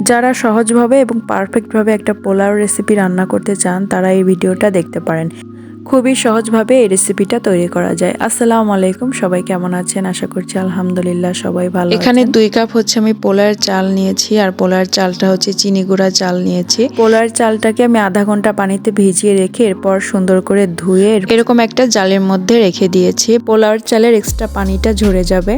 যারা সহজভাবে এবং পারফেক্টভাবে একটা পোলাও রেসিপি রান্না করতে চান তারা এই ভিডিওটা দেখতে পারেন। খুবই সহজভাবে এই রেসিপিটা তৈরি করা যায়। আসসালামু আলাইকুম সবাই কেমন আছেন? আশা করছি আলহামদুলিল্লাহ সবাই ভালো এখানে দুই কাপ হচ্ছে আমি পোলার চাল নিয়েছি আর পোলার চালটা হচ্ছে চিনি গুঁড়া চাল নিয়েছি। পোলার চালটাকে আমি আধা ঘণ্টা পানিতে ভিজিয়ে রেখে এরপর সুন্দর করে ধুয়ে এরকম একটা জালের মধ্যে রেখে দিয়েছি। পোলার চালের এক্সট্রা পানিটা ঝরে যাবে।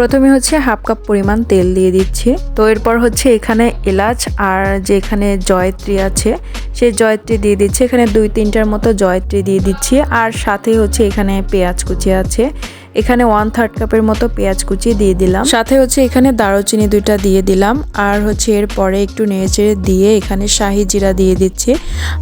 প্রথমে হচ্ছে হাফ কাপ পরিমাণ তেল দিয়ে দিচ্ছি। তো এরপর হচ্ছে এখানে এলাচ আর যে এখানে জয়ত্রী আছে সেই জয়ত্রী দিয়ে দিচ্ছি। এখানে দুই তিনটার মতো জয়ত্রী দিয়ে দিচ্ছি। আর সাথে হচ্ছে এখানে পেঁয়াজ কুচি আছে। এখানে ওয়ান থার্ড কাপের মতো পেঁয়াজ কুচি দিয়ে দিলাম। সাথে হচ্ছে এখানে দারুচিনি দুইটা দিয়ে দিলাম। আর হচ্ছে এরপরে একটু নেড়েচেড়ে দিয়ে এখানে শাহি জিরা দিয়ে দিচ্ছি।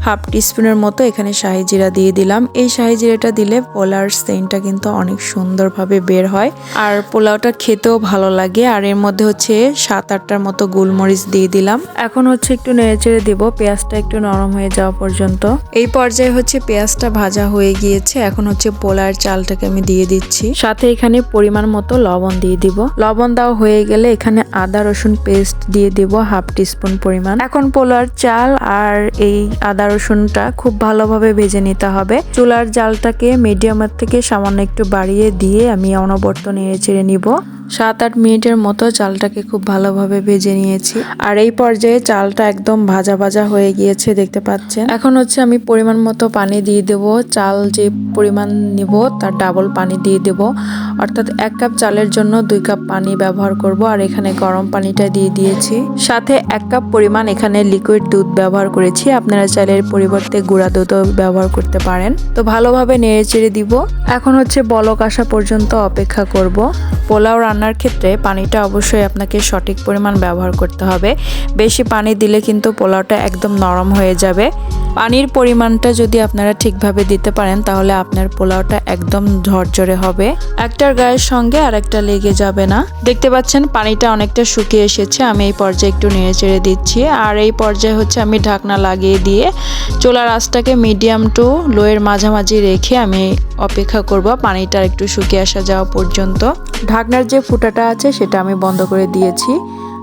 হাফ টিস্পুনের মতো এখানে শাহি জিরা দিয়ে দিলাম। এই শাহি জিরাটা দিলে পোলার সেন্টটা কিন্তু অনেক সুন্দরভাবে বের হয়। আর পোলাওটা খেতেও ভালো লাগে। আর এর মধ্যে হচ্ছে সাত আটটার মতো গোলমরিচ দিয়ে দিলাম। এখন হচ্ছে একটু নেড়েচেড়ে দিব। পেঁয়াজটা একটু নরম হয়ে যাওয়া পর্যন্ত। এই পর্যায়ে হচ্ছে পেঁয়াজটা ভাজা হয়ে গিয়েছে। এখন হচ্ছে পোলার চালটাকে আমি দিয়ে দিচ্ছি। সাথে এখানে পরিমাণ মতো লবণ দিয়ে দিব। লবণ দেওয়া হয়ে গেলে এখানে আদা, রসুন পেস্ট দিয়ে দিব হাফ টিস্পুন পরিমাণ। এখন পোলার চাল আর এই আদা, রসুনটা খুব ভালোভাবে ভেজে নিতে হবে। চুলার জালটাকে মিডিয়ামের থেকে সামান্য একটু বাড়িয়ে দিয়ে আমি অনবর্ত নেড়ে চেড়ে নিব। সাত আট মিনিটের মতো চালটাকে খুব ভালোভাবে ভেজে নিয়েছি। আর এই পর্যায়ে চালটা একদম ভাজা ভাজা হয়ে গিয়েছে, দেখতে পাচ্ছেন? এখন হচ্ছে আমি পরিমাণ মতো পানি দিয়ে দেব। চাল যে পরিমাণ নিব, তার ডাবল পানি দিয়ে দেব। অর্থাৎ এক কাপ চালের জন্য দুই কাপ পানি ব্যবহার করব। আর এখানে গরম পানিটা দিয়ে দিয়েছি। সাথে এক কাপ পরিমাণ এখানে লিকুইড দুধ ব্যবহার করেছি। আপনারা চালের পরিবর্তে গুঁড়া দুধও ব্যবহার করতে পারেন। তো ভালোভাবে নেড়ে চেড়ে দিব। এখন হচ্ছে বলক আসা পর্যন্ত অপেক্ষা করব। পোলাও রান্নার ক্ষেত্রে পানিটা অবশ্যই আপনাকে সঠিক পরিমাণ ব্যবহার করতে হবে। বেশি পানি দিলে কিন্তু পোলাওটা একদম নরম হয়ে যাবে। পানির পরিমাণটা যদি আপনারা ঠিকভাবে দিতে পারেন, তাহলে আপনার পোলাওটা একদম ঝরঝরে হবে। একটার গায়ের সঙ্গে আর একটা লেগে যাবে না। দেখতে পাচ্ছেন, পানিটা অনেকটা শুকিয়ে এসেছে। আমি এই পর্যায়ে একটু নেড়ে চেড়ে দিচ্ছি। আর এই পর্যায়ে হচ্ছে আমি ঢাকনা লাগিয়ে দিয়ে চুলার আঁচটাকে মিডিয়াম টু লোয়ের মাঝামাঝি রেখে আমি অপেক্ষা করব পানিটা একটু শুকিয়ে আসা যাওয়া পর্যন্ত। ঢাকনার যে ফুটাটা আছে, সেটা আমি বন্ধ করে দিয়েছি।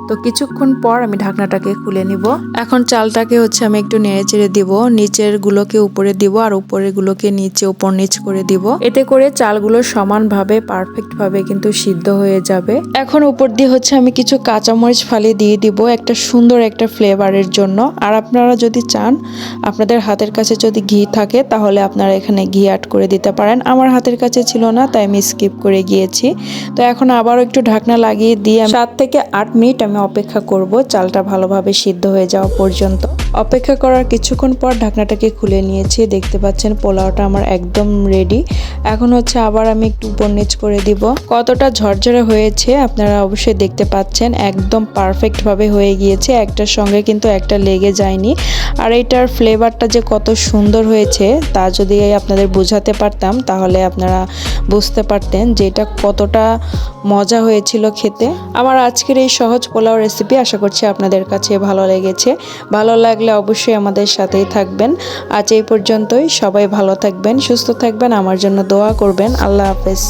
তো কিছুক্ষণ পর আমি ঢাকনাটাকে খুলে নিব। এখন চালটাকে হচ্ছে আমি একটু নেড়ে চেড়ে দিব। নিচের গুলোকে উপরে দিব আর উপরের গুলোকে নিচে, উপর নিচ করে দিব। এতে করে চালগুলো সমানভাবে পারফেক্ট ভাবে কিন্তু সিদ্ধ হয়ে যাবে। এখন উপর দিয়ে হচ্ছে আমি কিছু কাঁচামরিচ ফালি দিয়ে দিব একটা সুন্দর একটা ফ্লেভারের জন্য। আর আপনারা যদি চান, আপনাদের হাতের কাছে যদি ঘি থাকে, তাহলে আপনারা এখানে ঘি অ্যাড করে দিতে পারেন। আমার হাতের কাছে ছিল না, তাই আমি স্কিপ করে গিয়েছি। তো এখন আবারও একটু ঢাকনা লাগিয়ে দিয়ে সাত থেকে আট মিনিট আমি অপেক্ষা করব চালটা ভালোভাবে সিদ্ধ হয়ে যাওয়া পর্যন্ত। অপেক্ষা করার কিছুক্ষণ পর ঢাকনাটাকে খুলে নিয়েছি। দেখতে পাচ্ছেন পোলাওটা আমার একদম রেডি এখন হচ্ছে আবার আমি একটু নিচ করে দিব। কতটা ঝরঝরে হয়েছে আপনারা অবশ্যই দেখতে পাচ্ছেন। একদম পারফেক্টভাবে হয়ে গিয়েছে। একটার সঙ্গে কিন্তু একটা লেগে যায়নি। আর এটার ফ্লেভারটা যে কত সুন্দর হয়েছে, তা যদি আপনাদের বোঝাতে পারতাম, তাহলে আপনারা বুঝতে পারতেন যে এটা কতটা মজা হয়েছিল খেতে। আমার আজকের এই সহজ পোলাও রেসিপি আশা করছি আপনাদের কাছে ভালো লেগেছে। ভালো লাগলে অবশ্যই আমাদের সাথেই থাকবেন। আজ এই পর্যন্তই। সবাই ভালো থাকবেন, সুস্থ থাকবেন। আমার জন্য দোয়া করবেন। আল্লাহ হাফেজ।